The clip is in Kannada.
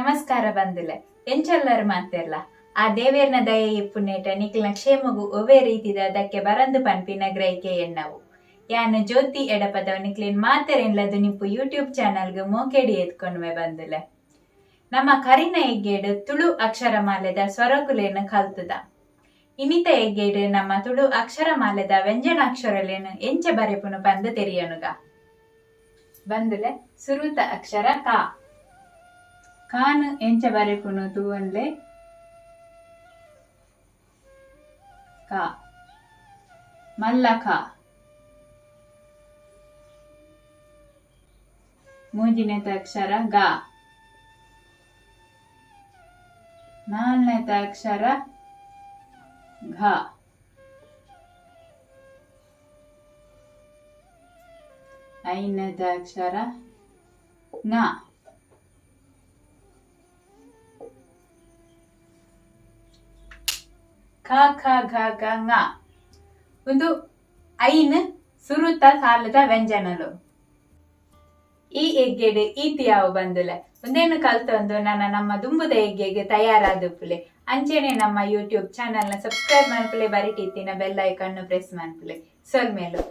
ನಮಸ್ಕಾರ ಬಂದಿಲ್ಲ. ಎಂಚಲ್ಲರು ಮಾತೆಲ್ಲ. ಆ ದೇವೇರ್ನ ದಯೆ ಇಪ್ಪುನೇಟ ನಿಖಿಲ್ನ ಕ್ಷೇಮಗು ಒವೇ ರೀತಿದ ಅದಕ್ಕೆ ಬರಂದು ಪನ್ಪಿನ ಗ್ರಹಿಕೆ ಎನ್ನವು ಯಾನ ಜ್ಯೋತಿ ಎಡಪದವ ನಿಕ್ಲಿನ್ ಮಾತೆರೆನ್ಲದು ನಿಪ್ಪು ಯೂಟ್ಯೂಬ್ ಚಾನಲ್ಗೆ ಮೋಕೆಡಿ ಎತ್ಕೊಂಡ್ಮೆ ಬಂದಿಲ್ಲ. ನಮ್ಮ ಕರಿನ ಎಗ್ಗೇಡು ತುಳು ಅಕ್ಷರಮಾಲೆದ ಸ್ವರಕುಲೇನು ಕಲ್ತದ. ಇನಿತ ಎಗ್ಗೇಡು ನಮ್ಮ ತುಳು ಅಕ್ಷರಮಾಲೆದ ವ್ಯಂಜನಾಕ್ಷರಲೇನು ಎಂಚ ಬರೆಪುನು ಬಂದು ತೆರೆಯನುಗ. ಬಂದುಲೆ ಸುರುತ ಅಕ್ಷರ ಕಾ. ಕಾನು ಎಂಚ ಬರೆಪುನು ತೂವನ್ಲೆ ಕ. ಮಲ್ಲ ಕ. ಮೂಜಿನೇತ ಅಕ್ಷರ ಗ. ನಾಲ್ನೇತ ಅಕ್ಷರ ಘ. ಐದನೇತ ಅಕ್ಷರ ನ. ಘ ಗ ङ ಒಂದು ಐನ್, ಸುರುತ, ಸಾಲದ ವ್ಯಂಜನಲು ಈ ಎಗ್ಗೆಡ್ ಈತಿ ಯಾವ ಬಂದುಲೆ ಒಂದೇನು ಕಲ್ತೊಂದು ನನ್ನ, ನಮ್ಮ ದುಂಬುದ ಎಗ್ಗೆಗೆ ತಯಾರಾದಪ್ಪುಲೆ ಅಂಚೆನೆ ನಮ್ಮ ಯೂಟ್ಯೂಬ್ ಚಾನಲ್ನ ಸಬ್ಸ್ಕ್ರೈಬ್ ಮಾಡ್ಪುಲೆ ಬರಿಟಿತ್ತಿನ ಬೆಲ್ ಐಕನ್ನು ಪ್ರೆಸ್ ಮಾಡ್ಪುಲೆ. ಸೊಲ್ಮೇಲು.